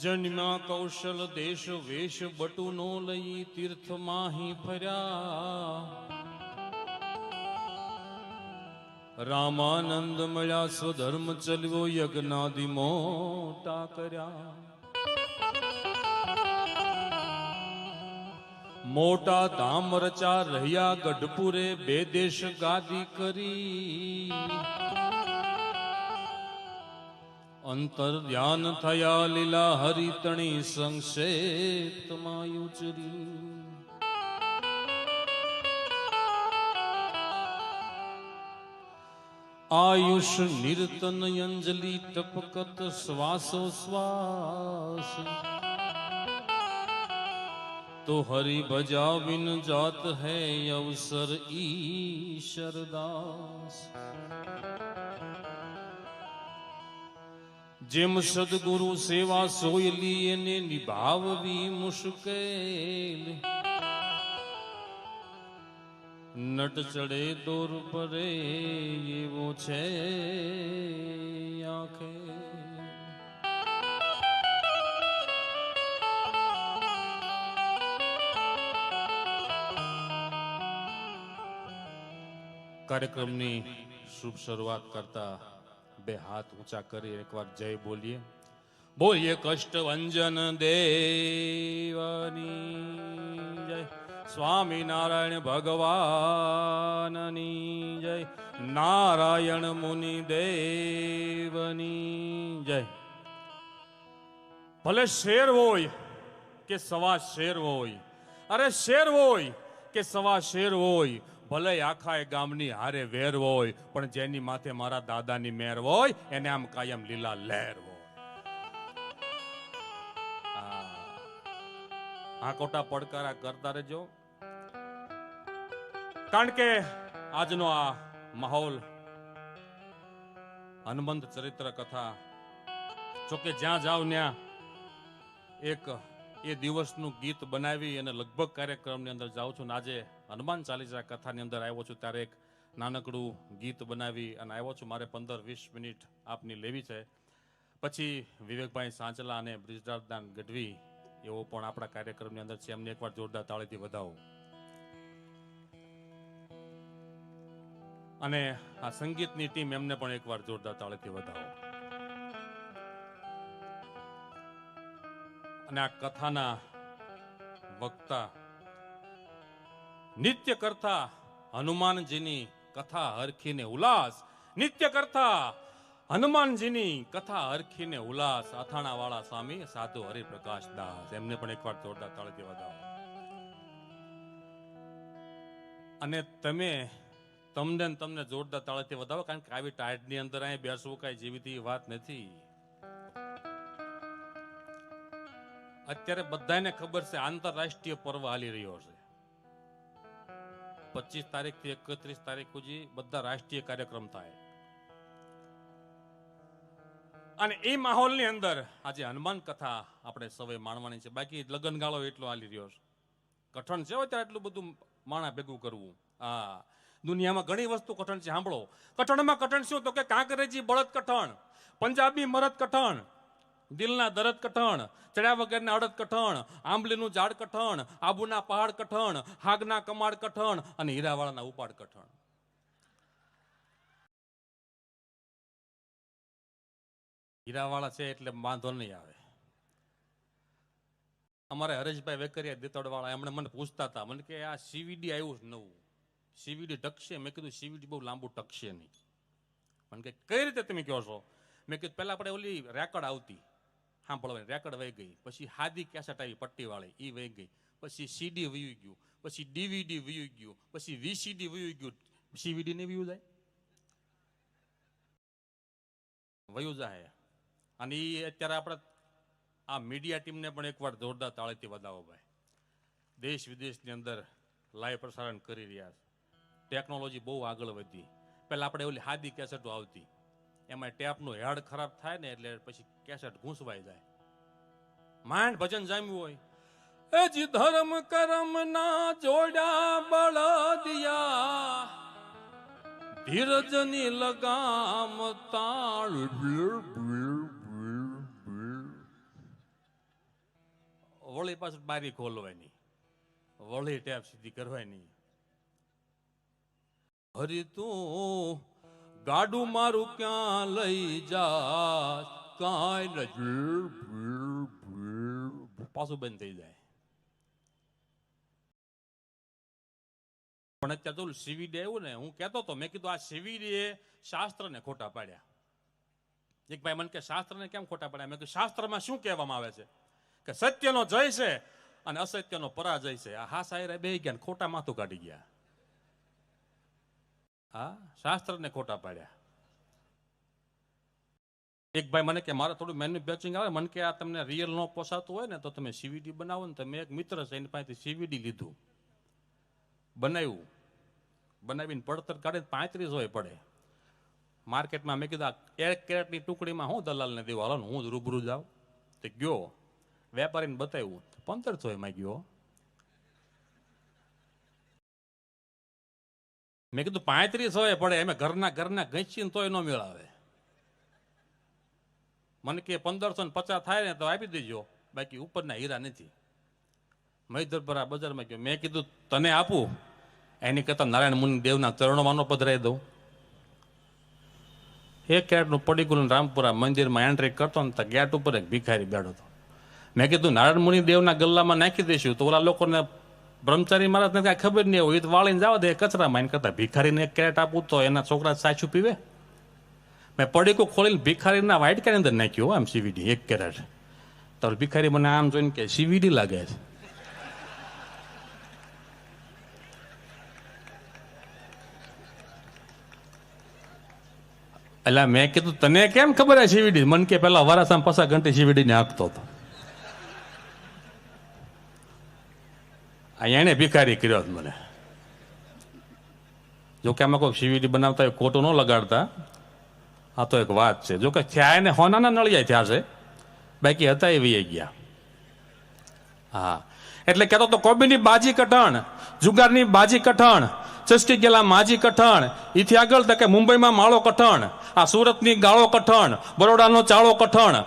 જન્મ્યા કૌશલ દેશ વેશ બટુનો લઈ તીર્થ માહી ફર્યા. રામાનંદ મળ્યા સ્વધર્મ ચલવો યજ્ઞાદિ મોટા કર્યા. મોટા ધામ રચા રહ્યા ગઢપુરે બે દેશ ગાદી કરી. અંતર ધ્યાન થયા લીલા હરિતણી સંક્ષેપ્તમાં ઉચરી આયુષ નિર્તન અંજલિ ટપકત શ્વાસો શ્વાસ. તો હરિ ભજાવિન જાત હૈ અવસર ઈશરદાસ જેમ સદગુરુ સેવા સોયલી એને નિભાવવી મુશ્કેલ. નટ ચડે, દોર પરે એવો છે આંખે. કાર્યક્રમની શુભ શરૂઆત કરતા બે હાથ ઊંચા કરી એકવાર જય બોલીએ. બોલીએ કષ્ટભંજન દેવની જય. સ્વામિનારાયણ ભગવાનની જય. નારાયણ મુનિ દેવની જય. ભલે શેર હોય કે સવા શેર હોય, અરે શેર હોય કે સવા શેર હોય ભલે આખા એ ગામની હારે વેર હોય, પણ જેની માથે મારા દાદાની મેર હોય, એને આમ કાયમ લીલા લહેર હોય. આ- કોટા પડકારા કરતા રહેજો. કારણ કે આજનો આ માહોલ હનુમંત ચરિત્ર કથા, જોકે જ્યાં જાવ ત્યાં એક એ દિવસનું ગીત બનાવી અને લગભગ કાર્યક્રમની અંદર જાઉં છું ને આજે હનુમાન ચાલીસા કથાની અંદર આવ્યો છું. ત્યારે એક નાનકડું ગીત બનાવી અને આવ્યો છું. મારે પંદર વીસ મિનિટ આપની લેવી છે. પછી વિવેકભાઈ સાંચલા અને બ્રિજરાજદાન ગઢવી એવો પણ આપણા કાર્યક્રમની અંદર છે. એમને એકવાર જોરદાર તાળીથી વધાવો. અને આ સંગીતની ટીમ એમને પણ એકવાર જોરદાર તાળીથી વધાવો. અને આ કથાના વક્તા નિત્ય કરતા હનુમાનજીની કથા હરખીને ઉલ્લાસ. નિત્ય કરતા હનુમાનજીની કથા હરખીને ઉલ્લાસ. અથાણા વાળા સ્વામી સાધુ હરિપ્રકાશ દાસ. એમને પણ એકવાર જોરદાર તાળીથી વધાવો અને તમે, તમને તમને જોરદાર તાળીથી વધાવો કારણ કે આવી ટાઈટની અંદર અહીં બેસવું કાંઈ જીવીતી વાત નથી. અત્યારે બધાને ખબર છે, આંતરરાષ્ટ્રીય પર્વ હાલી રહ્યો છે. પચીસ તારીખથી એકત્રીસ તારીખ સુધી બધા રાષ્ટ્રીય કાર્યક્રમ થાય. અને એ માહોલની અંદર આજે હનુમાન કથા આપણે સૌએ માણવાની છે. બાકી લગ્ન ગાળો એટલો હાલી રહ્યો છે. કઠણ છે હોય ત્યારે એટલું બધું માણા ભેગું કરવું. હા. દુનિયામાં ઘણી વસ્તુ કઠણ છે. સાંભળો. કઠણમાં કઠણ શું? તો કે કાંકરેજી બળદ કઠણ, પંજાબી મરદ કઠણ દિલના દરદ કઠણ, ચડ્યા વગરના અડદ કઠણ, આંબલીનું ઝાડ કઠણ, આબુના પહાડ કઠણ, હાગના કમાડ કઠણ અને હીરાવાળાના ઉપાડ કઠણ. હીરાવાળા છે એટલે વાંધો નહીં આવે. અમારે હરેશભાઈ વેકરિયા દેતડવાળા એમણે મને પૂછતા હતા, મને કે આ સીવીડી આવ્યું જ નવું. સીવીડી ટકશે? મેં કીધું સીવીડી બહુ લાંબુ ટકશે નહીં. મને કે, કઈ રીતે તમે કહો છો? મેં કીધું, પહેલાં આપણે ઓલી રેકડ આવતી. સાંભળવાની રેકર્ડ વહી ગઈ. પછી હાદી કેસેટ આવી, પટ્ટીવાળી એ વહી ગઈ. પછી સીડી વયું ગયું, પછી ડીવીડી વયું ગયું, પછી વીસીડી વયું ગયું. સીવીડી ને વયું જાય? વયું જાય. અને એ અત્યારે આપણે આ મીડિયા ટીમને પણ એકવાર જોરદાર તાળીથી વધાવો ભાઈ. દેશ વિદેશની અંદર લાઈવ પ્રસારણ કરી રહ્યા છે. ટેકનોલોજી બહુ આગળ વધી. પહેલાં આપણે ઓલી હાદી કેસેટો આવતી. એમાં ટેપનું હેડ ખરાબ થાય ને એટલે પછી કેસેટ ઘૂંસવાઈ જાય. માંડ ભજન જામ્યું હોય. એ જી ધર્મ કરમ ના જોડ્યા બળદિયા. ધીરજની લગામ તાળ. વળી પાછું બારી ખોલવાની. વળી ટેપ સીધી કરવાની. હરી તું ગાડું મારું ક્યાં લઈ જા કાંઈ પાછું બંધ થઈ જાય. પણ અત્યારે તો સીવીડી આવ્યું ને, હું કહેતો તો મેં કીધું આ સીવીડી શાસ્ત્રને ખોટા પાડ્યા. એક ભાઈ મને કે, શાસ્ત્રને કેમ ખોટા પાડ્યા? મેં કીધું, શાસ્ત્રમાં શું કહેવામાં આવે છે? કે સત્યનો જય છે અને અસત્યનો પરાજય છે. આ હા સાહેબ બે ગયા ખોટા માથું કાઢી ગયા. હા, શાસ્ત્રને ખોટા પાડ્યા. એક ભાઈ મને કે, મારે થોડું મેન્યુફેક્ચરિંગ આવે. મને કે, આ તમને રિયલ નો પોસાતું હોય ને, તો તમે સીવીડી બનાવો ને, તો મેં એક મિત્ર છે, એની પાસેથી સીવીડી લીધું. બનાવ્યું. બનાવીને પડતર કાઢીને પાંત્રીસ હોય પડે. માર્કેટમાં મેં કીધું એક કેરેટની ટુકડીમાં હું દલાલને દેવા હાલો હું જ રૂબરૂ જાઉં. તે ગયો. વેપારીને બતાવ્યું. પંદરસો એમાં ગયો. મેં કીધું પાંત્રીસ હોય પડે, એમ ઘરના ઘરના ઘસીને તોય ન મેળાવે. મને કે પંદરસો ને પચાસ થાય ને તો આપી દેજો. બાકી ઉપરના હીરા નથી. મૈદરપરા બજારમાં ગયો. મેં કીધું, તને આપું? એની કરતાં નારાયણ મુનિ દેવના ચરણોમાં પધરાઈ દઉં. એક કેરેટનું પડીકુલ રામપુરા મંદિરમાં એન્ટ્રી કરતો ને તો ગેટ ઉપર એક ભિખારી બેઠો હતો. મેં કીધું, નારાયણ મુનિ દેવના ગલ્લામાં નાખી દઈશું તો ઓલા લોકોને બ્રહ્મચારી મહારાજને કાંઈ ખબર નહીં હોય તો વાળીને જવા દે કચરામાં માઇન કરતા ભિખારીને એક કેરેટ આપું તો એના છોકરા સાચું પીવે. મેં પડીકું ખોલીને ભિખારીના વાઇટ કેરી અંદર નાખ્યું આમ સીવીડી એક કેરેટ. તો ભિખારી મને આમ જોઈને કે સીવીડી લાગે છે. એટલે મેં કીધું, તને કેમ ખબર છે સીવીડી મન કે પેલા વરાસામાં પસા ઘંટી સીવીડીને આપતો હતો. આ એને ભિખારી કર્યો હતો મને. જોકે આમાં કોઈ સીવીડી બનાવતા હોય, ખોટું ન લગાડતા. આ તો એક વાત છે. જોકે થયા એને હોનાના નળિયા થયા છે. બાકી હતા એ વી ગયા. હા. એટલે કહેતો તો કોબીની બાજી કઠણ, જુગારની બાજી કઠણ ચસ્ટી ગયેલા માજી કઠણ ઈથી આગળ તો કે મુંબઈમાં માળો કઠણ, આ સુરતની ગાળો કઠણ, બરોડાનો ચાળો કઠણ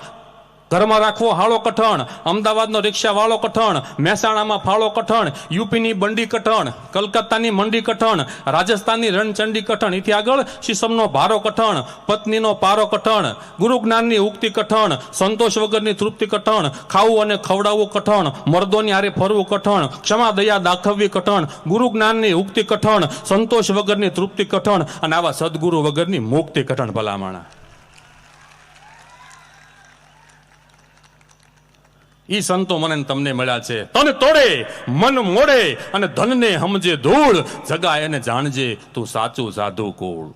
ઘરમાં રાખવો હાળો કઠણ. અમદાવાદનો રિક્ષા વાળો કઠણ. મહેસાણામાં ફાળો કઠણ. યુપીની બંડી કઠણ. કલકત્તાની મંડી કઠણ. રાજસ્થાનની રણચંડી કઠણ. એથી આગળ શીશમનો ભારો કઠણ. પત્નીનો પારો કઠણ. ગુરુ જ્ઞાનની ઉક્તિ કઠણ. સંતોષ વગરની તૃપ્તિ કઠણ. ખાવું અને ખવડાવવું કઠણ. મર્દોની આરે ફરવું કઠણ. ક્ષમા, દયા દાખવવી કઠણ. ગુરુ જ્ઞાનની ઉક્તિ કઠણ. સંતોષ વગરની તૃપ્તિ કઠણ. અને આવા સદગુરુ વગરની મુક્તિ કઠણ ભલામણા. ઈ સંતો મને તમને મળ્યા છે. તન તોડે, મન મોડે અને ધનને સમજે ધૂળ, જગાય અને જાણજે તું સાચું સાધુ કુળ.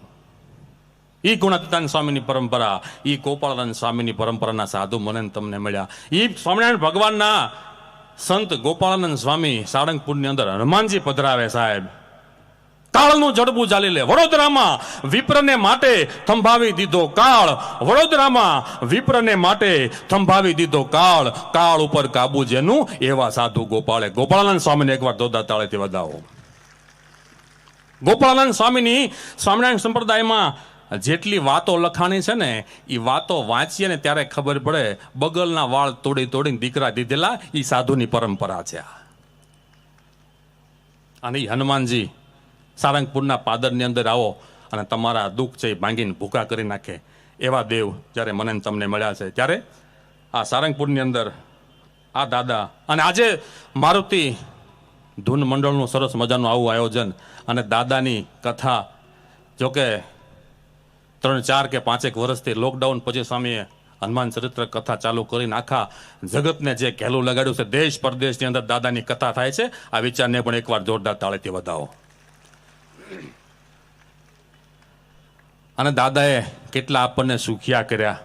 ઈ ગુણાતીતાન સ્વામીની પરંપરા એ ગોપાળાનંદ સ્વામીની પરંપરાના સાધુ મને તમને મળ્યા. એ સ્વામિનારાયણ ભગવાનના સંત ગોપાળાનંદ સ્વામી સાળંગપુરની અંદર હનુમાનજી પધરાવે સાહેબ. કાળનું જડબું ચાલી લે. વડોદરામાં વિપ્રને માટે થંભાવી દીધો કાળ. વડોદરામાં વિપ્રને માટે થંભાવી દીધો કાળ. કાળ ઉપર કાબુ જેનું એવા સાધુ ગોપાળે ગોપાળાનંદ સ્વામીને એકવાર દોદા તાળેથી વધાવો. ગોપાળાનંદ સ્વામીની સ્વામિનારાયણ સંપ્રદાયમાં જેટલી વાતો લખાણી છે ને એ વાતો વાંચીએ ને ત્યારે ખબર પડે બગલના વાળ તોડી તોડીને દીકરા દીધેલા એ સાધુની પરંપરા છે. અને હનુમાનજી સારંગપુરના પાદરની અંદર આવો અને તમારા દુઃખ છે એ ભાંગીને ભૂકા કરી નાખે. એવા દેવ જ્યારે મને તમને મળ્યા છે. ત્યારે આ સારંગપુરની અંદર આ દાદા અને આજે મારુતિ ધૂન મંડળનું સરસ મજાનું આવું આયોજન અને દાદાની કથા જોકે ત્રણ, ચાર કે પાંચેક વર્ષથી લોકડાઉન પછી સ્વામીએ હનુમાન ચરિત્ર કથા ચાલુ કરીને આખા જગતને જે ઘેલું લગાડ્યું છે, દેશ પરદેશની અંદર દાદાની કથા થાય છે. આ વિચારને પણ એકવાર જોરદાર તાળેથી વધાવો. અને દાદાએ કેટલા આપણને સુખિયા કર્યા.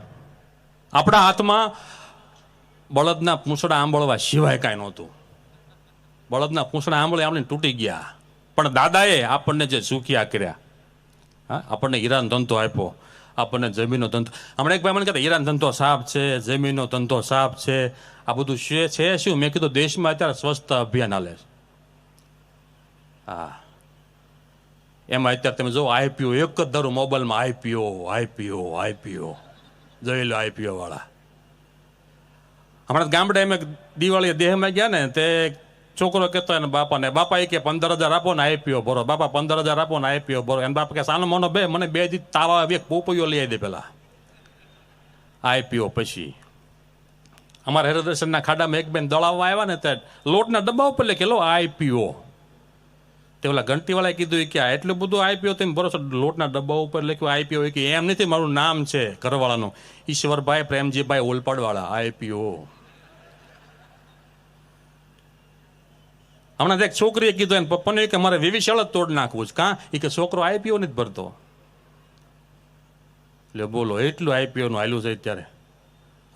આપણા હાથમાં બળદના પૂંછડા આંબળવા સિવાય કાંઈ નહોતું. બળદના પૂંછડા આંબળે આપણે તૂટી ગયા. પણ દાદાએ આપણને જે સુખિયા કર્યા. હા, આપણને હીરાનો ધંધો આપ્યો. આપણને જમીનનો ધંધો. હમણાં એક ભાઈ મને કહેતા, હીરાનો ધંધો સાફ છે, જમીનનો ધંધો સાફ છે. આ બધું છે છે શું? મેં કીધું, દેશમાં અત્યારે સ્વસ્થ અભિયાન હાલે હા. એમાં અત્યારે તમે જો આઈપીઓ, એક જ ધારું મોબાઈલમાં આઈપીઓ આઈપીઓ આઈપીઓ. જોઈ લો આઈપીઓ વાળા. હમણાં ગામડે અમે દિવાળી દેહમાં ગયા ને, તે છોકરો કહેતો એને બાપાને, બાપા, એ કે પંદર હજાર આપો ને આઈપીઓ ભરો. બાપા પંદર હજાર આપો ને આઈપીઓ ભરો. એને બાપા કે સાનો મોનો બે, મને બે દી તાવા એક પોપૈયો લઈ દે પેલા. આઈપીઓ પછી. અમારા હેરદર્શનના ખાડામાં એક બેન દળાવવા આવ્યા ને, તે લોટના ડબ્બા ઉપર લખેલો આઈપીઓ. તે ઓલા ઘંટીવાળાએ કીધું કે આ એટલું બધું આઈપીઓ તેમ ભરોસો, લોટના ડબ્બા ઉપર લખ્યું આઈપીઓ કે એમ નથી, મારું નામ છે ઘરવાળાનું. ઈશ્વરભાઈ પ્રેમજીભાઈ ઓલપાડવાળા આઈપીઓ હમણાં એક છોકરીએ કીધું એને પપ્પાને કે મારે વિવિશાળ જ તોડ નાખવું છે. કાં? એ કે છોકરો આઈપીઓ નથી ભરતો. એટલે બોલો, એટલું આઈપીઓનું આવેલું છે અત્યારે.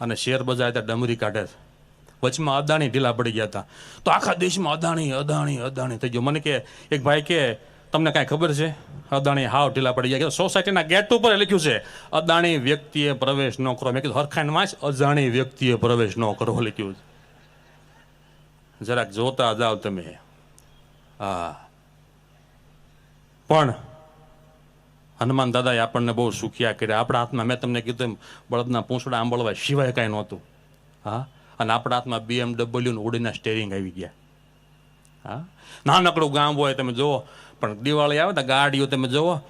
અને શેર બજાર ત્યાં ડમરી કાઢે છે. વચમાં અદાણી ઢીલા પડી ગયા હતા. તો આખા દેશમાં અદાણી અદાણી અદાણી થઈ ગયો. મને કે, એક ભાઈ કે, તમને કાંઈ ખબર છે? અદાણી હાવ ઢીલા પડી ગયા. સોસાયટીના ગેટ ઉપર લખ્યું છે, અદાણી વ્યક્તિએ પ્રવેશ ન કરો. મેં કીધું, હરખાઈ વાંચ અજાણી વ્યક્તિએ પ્રવેશ ન કરો. લખ્યું છે. જરાક જોતા જાઓ તમે. હા. પણ હનુમાન દાદાએ આપણને બહુ સુખિયા કર્યા. આપણા હાથમાં મેં તમને કીધું એમ, બળદના પૂંછડા આંબળવા સિવાય કાંઈ નહોતું. હા? અને આપણા હાથમાં બીએમડબલ્યુ ઉડીના સ્ટેરિંગ આવી ગયા. હા? નાનકડું ગામ હોય તમે જુઓ, પણ દિવાળી આવે ને ગાડીઓ તમે જુઓ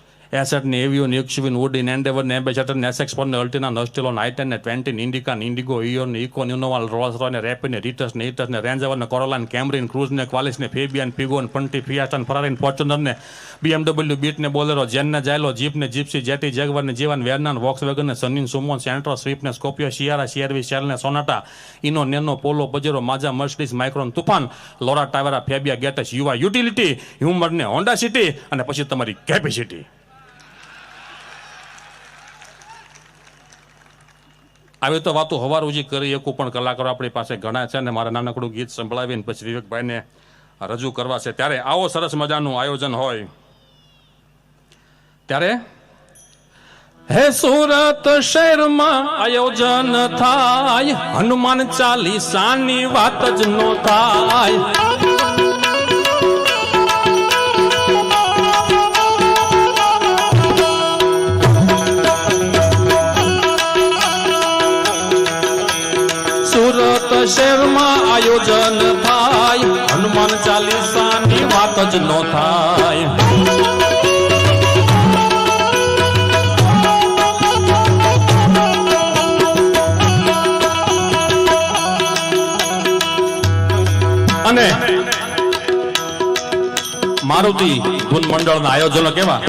ઉડીન એન્ડેવર ને એમ્બેસેડર ને એસએક્સ પર ને અલ્ટીના નસ્ટેલો નાઇટન ને ટ્વેન્ટી ઇન્ડિકા ઇન્ડિગો ઇયોન ને ઇકોન ઇનોવાલ રોલ્સ રોય ને રેપિડ ને રીટસ ને ઇટસ ને રેન્જવર ને and ને બોલેરો જેન ને જાયલો જીપ ને જીપ્સી જેટી જેગવર ને જીવન વેરનાન વોક્સ વેગન ને સનિન સુમોન સેન્ટ્રો સ્વીપ ને સ્કોપિયો શિયારા શિયારવી શેલ ને સોનાટા ઇનો નેનો પોલો પજેરો માજા Mercedes micron Toofan Laura Tavera Fabia Getz યુવા યુટિલિટી હ્યુમરને હોન્ડા સિટી અને પછી તમારી કેપેસિટી આવી તો વાતો હવાર ઉજી કરી એકું પણ કલાકારો આપણી પાસે ઘણા છે અને મારા નાનકડું ગીત સંભળાવીને પછી વિવેકભાઈને રજૂ કરવા છે. ત્યારે આવો સરસ મજાનું આયોજન હોય. ત્યારે હે સુરત શહેરમાં આયોજન થાય, હનુમાન ચાલીસાની વાત જ નો થાય. સુરત શહેરમાં આયોજન થાય. હનુમાન ચાલીસાની વાત જ નો થાય. અને મારુતિ ધૂન મંડળના આયોજનો કેવા?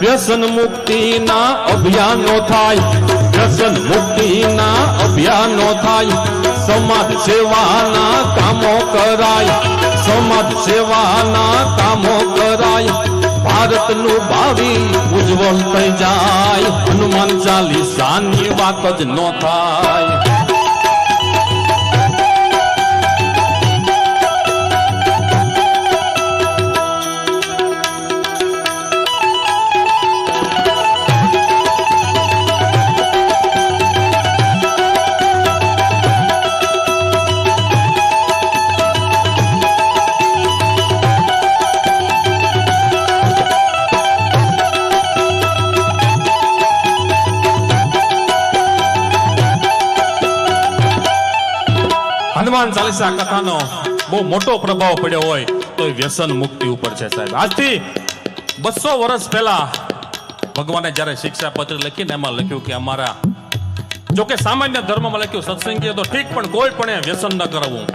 વ્યસન મુક્તિના અભિયાનો થાય. વ્યસન મુક્તિના અભિયાનો થાય. સમાજ સેવાના કામો કરાય. સમાજ સેવાના કામો કરાય. ભારતનું ભાવિ ઉજ્જવલ થઈ જાય. હનુમાન ચાલીસાની વાત જ ન થાય. હનુમાન ચાલીસા કથાનો બહુ મોટો પ્રભાવ પડ્યો હોય તો એ વ્યસન મુક્તિ ઉપર છે સાહેબ. આજથી બસો વર્ષ પહેલા ભગવાને જ્યારે શિક્ષા પત્ર લખીને એમાં લખ્યું કે અમારા જોકે સામાન્ય ધર્મમાં લખ્યું, સત્સંગીય તો ઠીક, પણ કોઈ પણ વ્યસન ન કરવું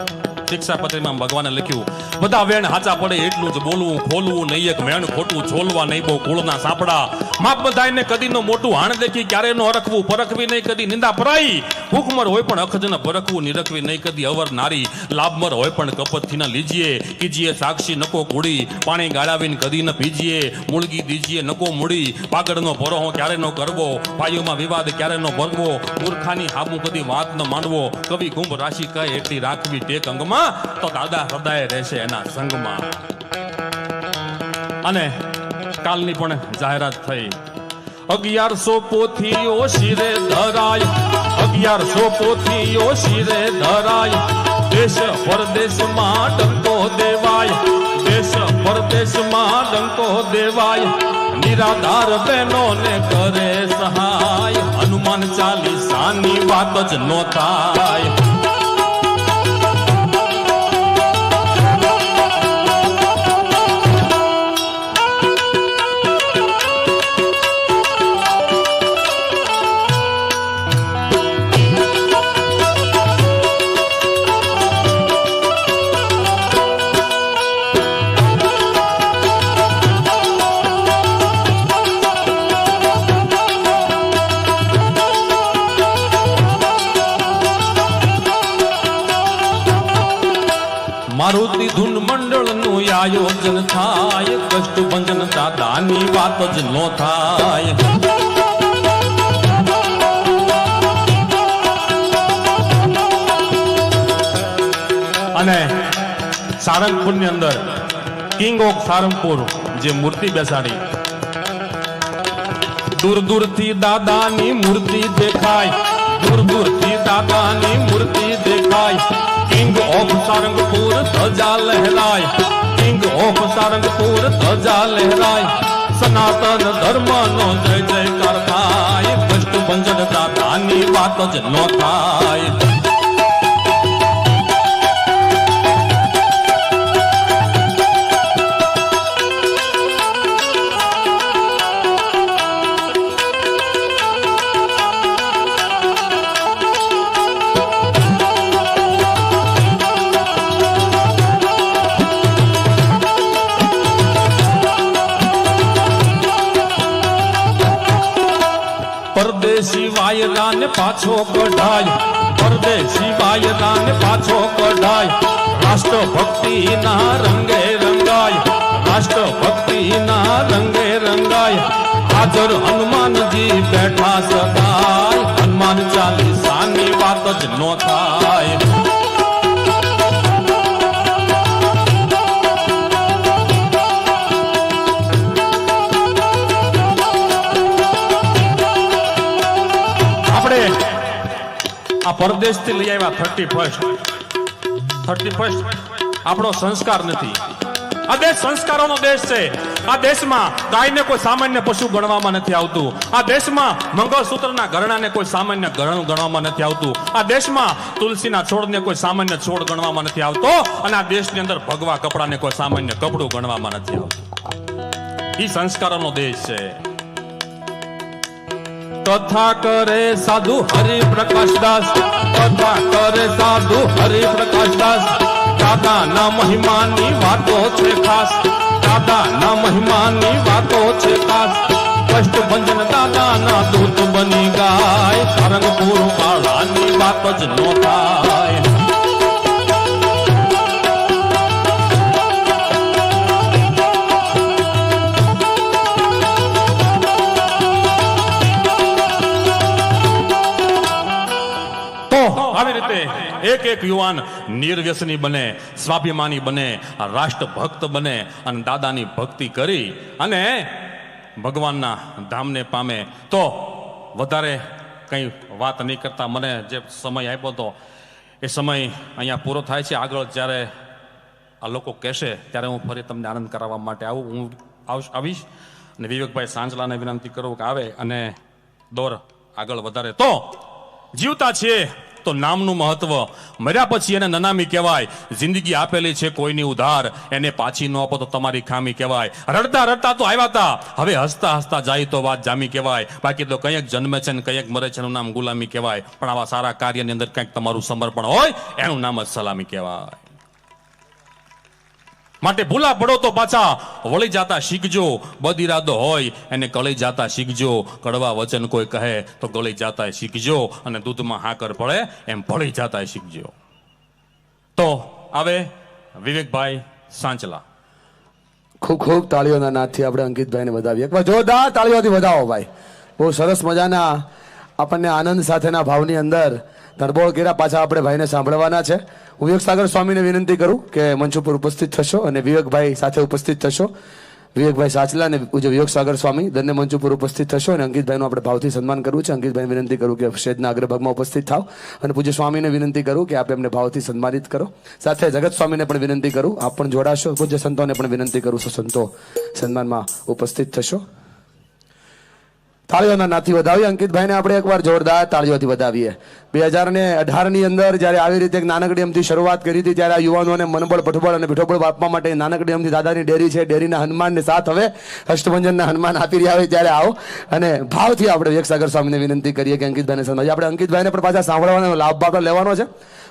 શિક્ષા પત્રીમાં ભગવાને લખ્યું બધા વેણ હાચા પડે એટલું જ બોલવું, ખોલવું નહીં, એક વેણ ખોટું છોલવા નહીં, બહુ કુળના સાપડા. માપ બધાયને કદીનો મોટું હાણ દેખી ક્યારે નો હરખવું, પરખવી નહીં, કદી નિંદા પરાઈ. ભૂખમર હોય પણ અખજન પરખવું, નિરખવી નહીં, કદી અવર નારી. લાભમર હોય પણ કપતથી ન લીજીએ, કીજીએ સાક્ષી નકો કુડી પાણી ગાળાવીને કદી ન પીજીએ મૂળગી દીજીએ નકો મૂડી. પાગડનો ભરોહો ક્યારે નો કરવો પાયુમાં વિવાદ ક્યારે નો ભરવો, મૂર્ખાની હાબુ કદી વાત ન માંડવો. કવિ કુંભ રાશિ કહે, એટલી રાખવી ટેક અંગમાં, તો દાદા હૃદય રહેશે એના સંગમાં અને કાલની પણ જાહેરાત થઈ. અગિયારસો પોથીઓ શિરે ધરાય. અગિયારસો પોથીઓ શિરે ધરાય. દેશ પરદેશમાં ડંકો દેવાય. દેશ પરદેશમાં ડંકો દેવાય. નિરાધાર બહેનો ને કરે સહાય. હનુમાન ચાલીસાની વાત જ નો થાય. વાત જ નો થાય અને સારંગપુરની અંદર કિંગ ઓફ સારંગપુર જે મૂર્તિ બેસાડી. દૂર દૂરથી દાદાની મૂર્તિ દેખાય. દૂર દૂરથી દાદાની મૂર્તિ દેખાય. કિંગ ઓફ સારંગપુર ધજા લહેરાય. કિંગ ઓફ સારંગપુર ધજા લહેરાય. સનાતન ધર્મનો જય જયકાર થાય. કષ્ટભંજન દાદાની વાત જ નો થાય. વાયરાને પાછો કઢાય. પરદેશી વાયરાને પાછો કઢાય. રાષ્ટ્ર ભક્તિના રંગે રંગાય. રાષ્ટ્ર ભક્તિના રંગે રંગાય. હાજર હનુમાનજી બેઠા સદાય. હનુમાન ચાલીસાની વાત જ નો થાય. આ પરદેશથી લઈ આવ્યા થર્ટી ફર્સ્ટ થર્ટી ફર્સ્ટ આપણો સંસ્કાર નથી. આ દેશ સંસ્કારોનો દેશ છે. આ દેશમાં ગાયને કોઈ સામાન્ય પશુ ગણવામાં નથી આવતું. આ દેશમાં મંગળસૂત્રના ઘરણાને કોઈ સામાન્ય ઘરણું ગણવામાં નથી આવતું. આ દેશમાં તુલસીના છોડને કોઈ સામાન્ય છોડ ગણવામાં નથી આવતો અને આ દેશની અંદર ભગવા કપડાને કોઈ સામાન્ય કપડું ગણવામાં નથી આવતું. એ સંસ્કારોનો દેશ છે. કથા કરે સાધુ હરિપ્રકાશ દાસ. કથા કરે સાધુ હરિપ્રકાશ દાસ. દાદાના મહિમાની વાતો છે ખાસ. દાદાના મહિમાની વાતો છે ખાસ. કષ્ટભંજન દાદાના દૂત બની ગાય. સારંગપુર વાળાની વાત જ નો થાય. એક એક યુવાન નિર્વ્યસની બને, સ્વાભિમાની બને, રાષ્ટ્રભક્ત બને અને દાદાની ભક્તિ કરી અને ભગવાનના ધામને પામે. તો વધારે કંઈ વાત નહીં કરતા. મને જે સમય આપ્યો હતો એ સમય અહીંયા પૂરો થાય છે. આગળ જ્યારે આ લોકો કહેશે, ત્યારે હું ફરી તમને આનંદ કરાવવા માટે આવું. હું આવશ આવીશ અને વિવેકભાઈ સાંજલાને વિનંતી કરું કે આવે અને દોર આગળ વધારે. તો જીવતા છીએ. તો નામનું મહત્વ મર્યા પછી એને નનામી કહેવાય. જિંદગી આપેલી છે કોઈની ઉધાર, એને પાછી ન આપો તો તમારી ખામી કહેવાય. રડતા રડતા તો આવ્યા હતા હવે હસતા હસતા જાય તો વાત જામી કહેવાય. બાકી તો કંઈક જન્મે છે ને કંઈક મરે છે એનું નામ ગુલામી કહેવાય. પણ આવા સારા કાર્યની અંદર કંઈક તમારું સમર્પણ હોય, એનું નામ જ સલામી કહેવાય. માટે ભૂલા પડો તો પાછા વળી જાતા શીખજો. બદ ઇરાદો હોય એને કળી જાતા શીખજો. કડવા વચન કોઈ કહે તો ગળી જાતા શીખજો અને દૂધમાં હાકર પડે એમ ભળી જાતા શીખજો. તો આવે વિવેકભાઈ સાંચલા. ખૂબ ખૂબ તાળીઓના નાદથી આપણે અંકિતભાઈને વધાવીએ. એકવાર જોરદાર તાળીઓથી વધાવો ભાઈ. બહુ સરસ મજાના આપણને આનંદ સાથેના ભાવની અંદર ધરબોળ કર્યા, પાછા આપણે ભાઈને સાંભળવાના છે. હું વિવેક સાગર સ્વામીને વિનંતી કરું કે મંચ ઉપર ઉપસ્થિત થશો અને વિવેકભાઈ સાથે ઉપસ્થિત થશો. વિવેકભાઈ સાચલા અને વિવેક સાગર સ્વામી, બંને મંચ ઉપર ઉપસ્થિત થશો અને અંકિતભાઈનું આપણે ભાવથી સન્માન કરવું છે. અંકિતભાઈ વિનંતી કરું કે શેદના અગ્રભાગમાં ઉપસ્થિત થાવ. અને પૂજ્ય સ્વામીને વિનંતી કરું કે આપ એમને ભાવથી સન્માનિત કરો. સાથે જગત સ્વામીને પણ વિનંતી કરું. આપ પણ જોડાશો. પૂજ્ય સંતોને પણ વિનંતી કરું છું. સંતો સન્માનમાં ઉપસ્થિત થશો. તાળીઓના નાથી વધાવીએ, અંકિતભાઈને આપણે એકવાર જોરદાર તાળીઓથી વધાવીએ. બે હજાર ને અઢારની અંદર જ્યારે આવી રીતે એક નાનકડી અમથી શરૂઆત કરી હતી, ત્યારે આ યુવાનોને મનબળ પઠબળ અને પીઠોબળ આપવા માટે નાનકડી અમથી દાદાની ડેરી છે, ડેરીના હનુમાનને સાથ હવે અષ્ટભંજનના હનુમાન આપી રહ્યા હોય ત્યારે આવો. અને ભાવથી આપણે વિવેકસાગર સ્વામીને વિનંતી કરીએ કે અંકિતભાઈને સમજ આપણે અંકિતભાઈને પણ પાછા સાંભળવાનો લાભ બાપ લેવાનો છે.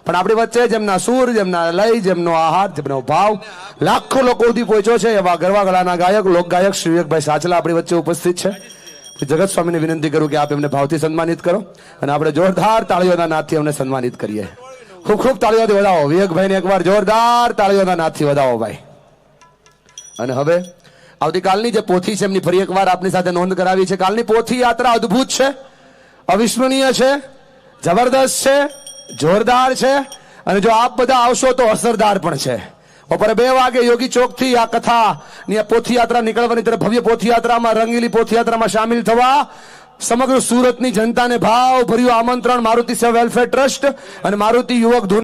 પણ આપણી વચ્ચે જેમના સૂર, જેમના લય, જેમનો આહાર, જેમનો ભાવ લાખો લોકો સુધી પહોંચ્યો છે. એવા ગરવા ગળાના ગાયક, લોકગાયક શ્રી વિવેકભાઈ સાચલા આપણી વચ્ચે ઉપસ્થિત છે. જગત સ્વામીને વિનંતી કરું કે આપ એમને ભાવથી સન્માનિત કરો અને આપણે જોરદાર તાળીઓના નાદથી એમને સન્માનિત કરીએ. ખૂબ ખૂબ તાળીઓથી વધાવો. વિવેકભાઈને એકવાર જોરદાર તાળીઓના નાથથી વધાવો ભાઈ. અને હવે આવતીકાલની જે પોથી છે એમની ફરી એકવાર આપની સાથે નોંધ કરાવી છે. કાલની પોથી યાત્રા અદ્ભુત છે. અવિસ્મરણીય છે. જબરદસ્ત છે. જોરદાર છે. અને જો આપ બધા આવશો તો અસરદાર પણ છે. બપોરે બે વાગે યોગી ચોકથી આ કથા ની આ પોથયાત્રા નીકળવાની તરફ ભવ્ય પોથયાત્રામાં, રંગીલી પોથયાત્રામાં સામેલ થવા સમગ્ર સુરતની જનતાને ભાવ ભર્યું આમંત્રણ, મારુતિ સેવા વેલફેર ટ્રસ્ટ અને મારુતિ યુવક